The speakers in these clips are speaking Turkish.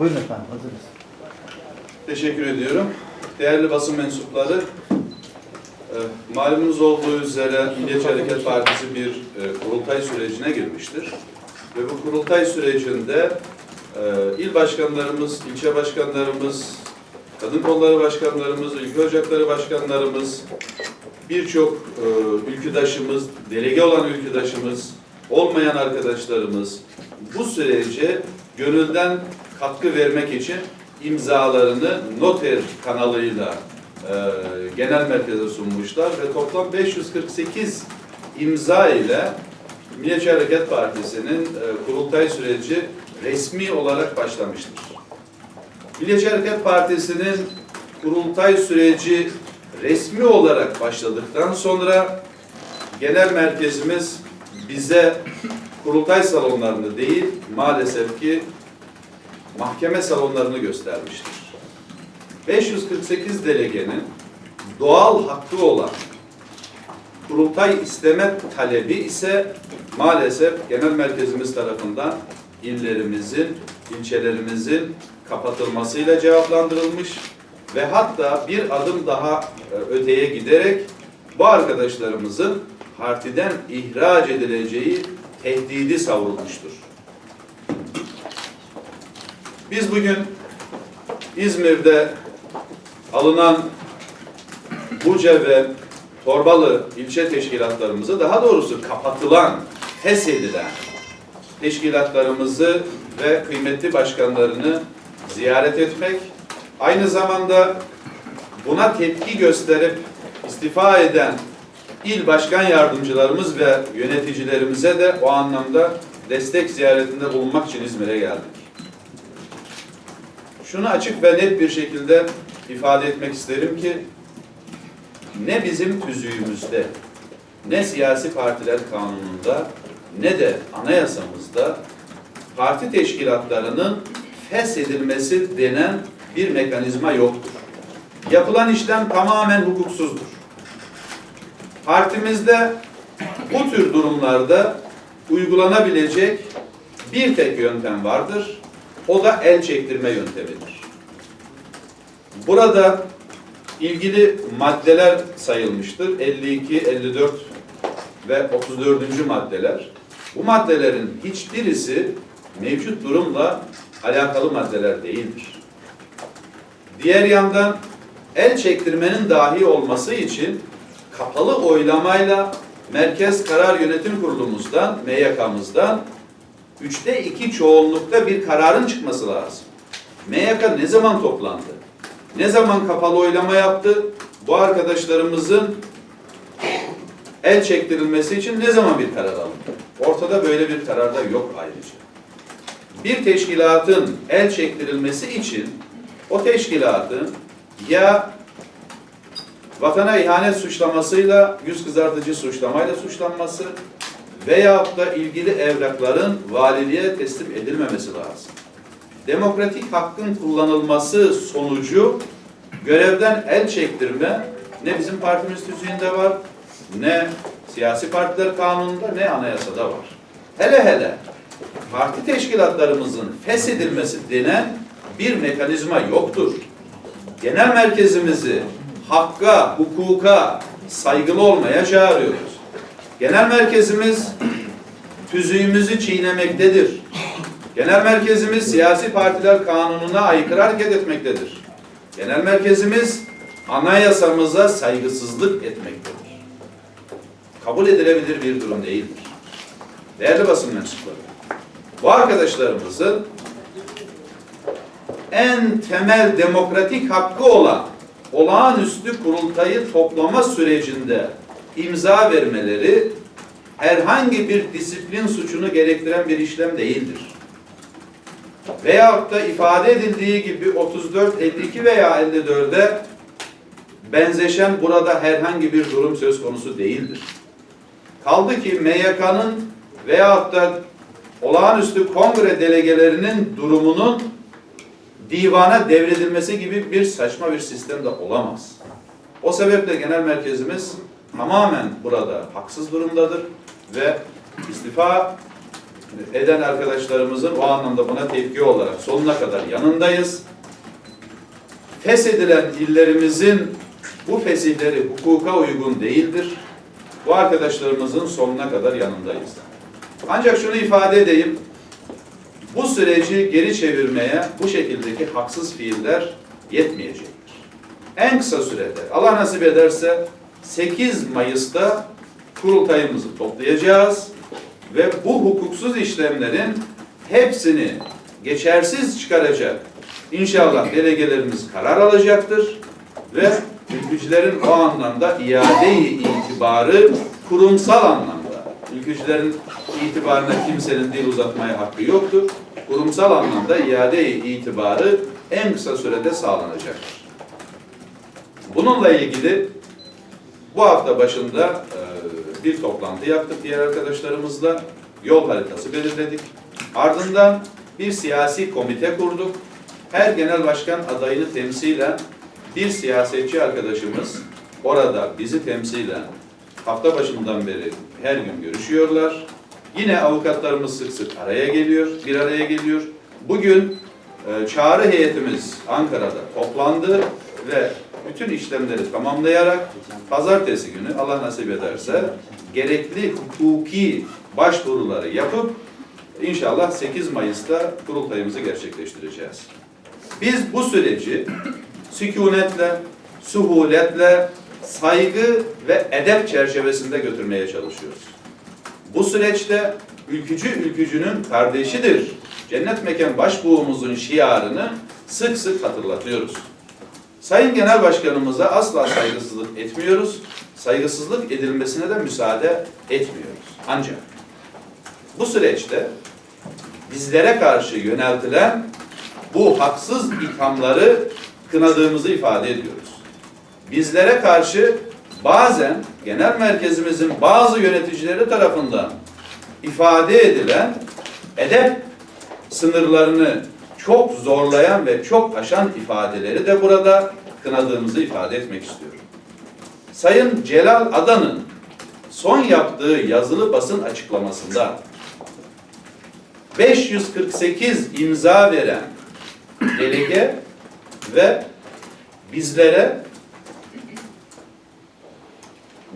Buyurun efendim, hazırız. Teşekkür ediyorum. Değerli basın mensupları, e, malumunuz olduğu üzere Milliyetçi Hareket Partisi bir e, kurultay sürecine girmiştir. Ve bu kurultay sürecinde e, il başkanlarımız, ilçe başkanlarımız, kadın kolları başkanlarımız, ülke ocakları başkanlarımız, birçok e, ülküdaşımız, delege olan ülküdaşımız, olmayan arkadaşlarımız bu sürece gönülden katkı vermek için imzalarını noter kanalıyla e, genel merkeze sunmuşlar ve toplam 548 imza ile Milliyetçi Hareket Partisi'nin e, kurultay süreci resmi olarak başlamıştır. Milliyetçi Hareket Partisi'nin kurultay süreci resmi olarak başladıktan sonra genel merkezimiz bize kurultay salonlarını değil maalesef ki mahkeme salonlarını göstermiştir. 548 delegenin doğal hakkı olan kurultay isteme talebi ise maalesef genel merkezimiz tarafından illerimizin, ilçelerimizin kapatılmasıyla cevaplandırılmış ve hatta bir adım daha e, öteye giderek bu arkadaşlarımızın partiden ihraç edileceği tehdidi savrulmuştur. Biz bugün İzmir'de alınan Buca ve Torbalı ilçe teşkilatlarımızı daha doğrusu kapatılan, feshedilen teşkilatlarımızı ve kıymetli başkanlarını ziyaret etmek, aynı zamanda buna tepki gösterip istifa eden il başkan yardımcılarımız ve yöneticilerimize de o anlamda destek ziyaretinde bulunmak için İzmir'e geldik. Şunu açık ve net bir şekilde ifade etmek isterim ki ne bizim tüzüğümüzde, ne siyasi partiler kanununda, ne de anayasamızda parti teşkilatlarının feshedilmesi denen bir mekanizma yoktur. Yapılan işlem tamamen hukuksuzdur. Partimizde bu tür durumlarda uygulanabilecek bir tek yöntem vardır. O da el çektirme yöntemidir. Burada ilgili maddeler sayılmıştır. 52, 54 ve 34. maddeler. Bu maddelerin hiçbirisi mevcut durumla alakalı maddeler değildir. Diğer yandan el çektirmenin dahi olması için kapalı oylamayla Merkez Karar Yönetim Kurulumuzdan, MYK'mızdan üçte iki çoğunlukta bir kararın çıkması lazım. MYK ne zaman toplandı? Ne zaman kapalı oylama yaptı? Bu arkadaşlarımızın el çektirilmesi için ne zaman bir karar alındı? Ortada böyle bir karar da yok ayrıca. Bir teşkilatın el çektirilmesi için o teşkilatın ya vatana ihanet suçlamasıyla, yüz kızartıcı suçlamayla suçlanması veyahut da ilgili evrakların valiliğe teslim edilmemesi lazım. Demokratik hakkın kullanılması sonucu görevden el çektirme ne bizim partimiz tüzüğünde var, ne siyasi partiler kanununda, ne anayasada var. Hele hele parti teşkilatlarımızın feshedilmesi denen bir mekanizma yoktur. Genel merkezimizi hakka, hukuka saygılı olmaya çağırıyoruz. Genel merkezimiz tüzüğümüzü çiğnemektedir. Genel merkezimiz siyasi partiler kanununa aykırı hareket etmektedir. Genel merkezimiz anayasamıza saygısızlık etmektedir. Kabul edilebilir bir durum değildir. Değerli basın mensupları, bu arkadaşlarımızın en temel demokratik hakkı olan olağanüstü kurultayı toplama sürecinde imza vermeleri herhangi bir disiplin suçunu gerektiren bir işlem değildir. Veyahut da ifade edildiği gibi 34, 52 veya 54'e benzeşen burada herhangi bir durum söz konusu değildir. Kaldı ki MYK'nın veyahut da olağanüstü kongre delegelerinin durumunun divana devredilmesi gibi bir saçma bir sistem de olamaz. O sebeple genel merkezimiz tamamen burada haksız durumdadır ve istifa eden arkadaşlarımızın o anlamda buna tepki olarak sonuna kadar yanındayız. Feshedilen illerimizin bu fesihleri hukuka uygun değildir. Bu arkadaşlarımızın sonuna kadar yanındayız. Ancak şunu ifade edeyim. Bu süreci geri çevirmeye bu şekildeki haksız fiiller yetmeyecektir. En kısa sürede Allah nasip ederse 8 Mayıs'ta kurultayımızı toplayacağız ve bu hukuksuz işlemlerin hepsini geçersiz çıkaracak İnşallah delegelerimiz karar alacaktır ve ülkücülerin o anlamda iade-i itibarı kurumsal anlamda ülkücülerin itibarına kimsenin dil uzatmaya hakkı yoktur. Kurumsal anlamda iade-i itibarı en kısa sürede sağlanacaktır. Bununla ilgili bu hafta başında e, bir toplantı yaptık diğer arkadaşlarımızla. Yol haritası belirledik. Ardından bir siyasi komite kurduk. Her genel başkan adayını temsilen bir siyasetçi arkadaşımız orada bizi temsilen hafta başından beri her gün görüşüyorlar. Yine avukatlarımız sık sık araya geliyor, bir araya geliyor. Bugün e, çağrı heyetimiz Ankara'da toplandı ve bütün işlemleri tamamlayarak pazartesi günü Allah nasip ederse gerekli hukuki başvuruları yapıp inşallah 8 Mayıs'ta kurultayımızı gerçekleştireceğiz. Biz bu süreci sükunetle, suhuletle, saygı ve edep çerçevesinde götürmeye çalışıyoruz. Bu süreçte ülkücü ülkücünün kardeşidir. Cennet mekan başbuğumuzun şiarını sık sık hatırlatıyoruz. Sayın Genel Başkanımıza asla saygısızlık etmiyoruz. Saygısızlık edilmesine de müsaade etmiyoruz. Ancak bu süreçte bizlere karşı yöneltilen bu haksız ithamları kınadığımızı ifade ediyoruz. Bizlere karşı bazen genel merkezimizin bazı yöneticileri tarafından ifade edilen edep sınırlarını çok zorlayan ve çok aşan ifadeleri de burada kınadığımızı ifade etmek istiyorum. Sayın Celal Adan'ın son yaptığı yazılı basın açıklamasında 548 imza veren delege ve bizlere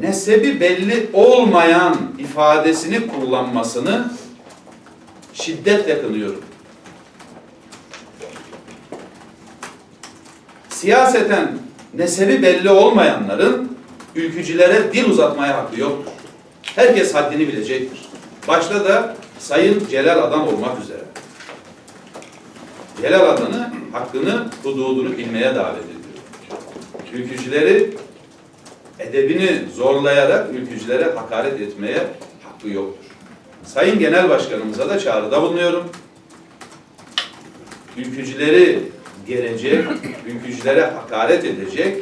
nesebi belli olmayan ifadesini kullanmasını şiddetle kınıyorum. Siyaseten nesebi belli olmayanların ülkücülere dil uzatmaya hakkı yoktur. Herkes haddini bilecektir. Başta da Sayın Celal Adan olmak üzere. Celal Adan'ı hakkını, hududunu bilmeye davet ediyor. Ülkücüleri edebini zorlayarak ülkücülere hakaret etmeye hakkı yoktur. Sayın Genel Başkanımıza da çağrıda bulunuyorum. Ülkücüleri gelecek, ülkücülere hakaret edecek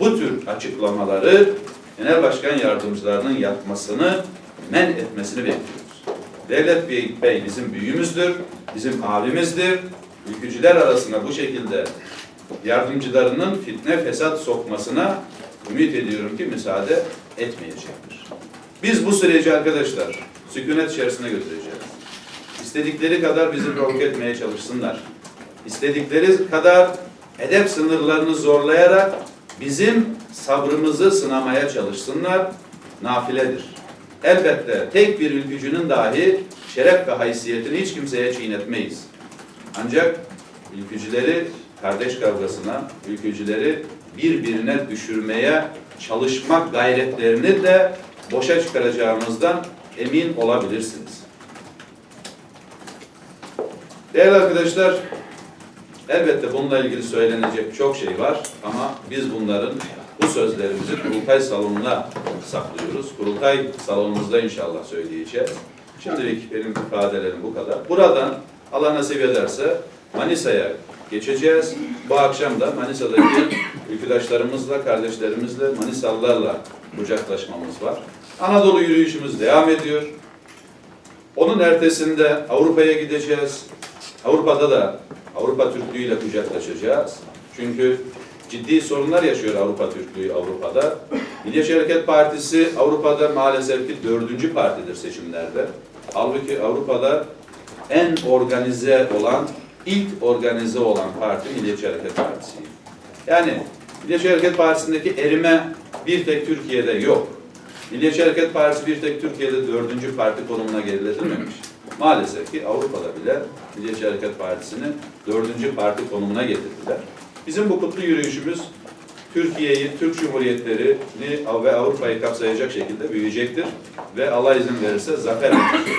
bu tür açıklamaları Genel Başkan Yardımcılarının yapmasını men etmesini bekliyoruz. Devlet Bey, Bey bizim büyüğümüzdür, bizim abimizdir. Ülkücüler arasında bu şekilde yardımcılarının fitne fesat sokmasına ümit ediyorum ki müsaade etmeyecektir. Biz bu süreci arkadaşlar sükunet içerisine götüreceğiz. İstedikleri kadar bizi provoke etmeye çalışsınlar. İstedikleri kadar edep sınırlarını zorlayarak bizim sabrımızı sınamaya çalışsınlar. Nafiledir. Elbette tek bir ülkücünün dahi şeref ve haysiyetini hiç kimseye çiğnetmeyiz. Ancak ülkücüleri kardeş kavgasına, ülkücüleri birbirine düşürmeye çalışmak gayretlerini de boşa çıkaracağımızdan emin olabilirsiniz. Değerli arkadaşlar, elbette bununla ilgili söylenecek çok şey var ama biz bunların bu sözlerimizi kurultay salonuna saklıyoruz. Kurultay salonumuzda inşallah söyleyeceğiz. Şimdilik benim ifadelerim bu kadar. Buradan Allah nasip ederse Manisa'ya geçeceğiz. Bu akşam da Manisa'daki ülküdaşlarımızla, kardeşlerimizle, Manisalılarla kucaklaşmamız var. Anadolu yürüyüşümüz devam ediyor. Onun ertesinde Avrupa'ya gideceğiz. Avrupa'da da Avrupa Türklüğü ile kucaklaşacağız. Çünkü ciddi sorunlar yaşıyor Avrupa Türklüğü Avrupa'da. Milliyetçi Hareket Partisi Avrupa'da maalesef ki dördüncü partidir seçimlerde. Halbuki Avrupa'da en organize olan, ilk organize olan parti Milliyetçi Hareket Partisi'ydi. Yani Milliyetçi Hareket Partisi'ndeki erime bir tek Türkiye'de yok. Milliyetçi Hareket Partisi bir tek Türkiye'de dördüncü parti konumuna geriletilmemiş. Maalesef ki Avrupa'da bile Milliyetçi Hareket Partisi'ni dördüncü parti konumuna getirdiler. Bizim bu kutlu yürüyüşümüz Türkiye'yi, Türk Cumhuriyetlerini ve Avrupa'yı kapsayacak şekilde büyüyecektir ve Allah izin verirse zafer olacaktır.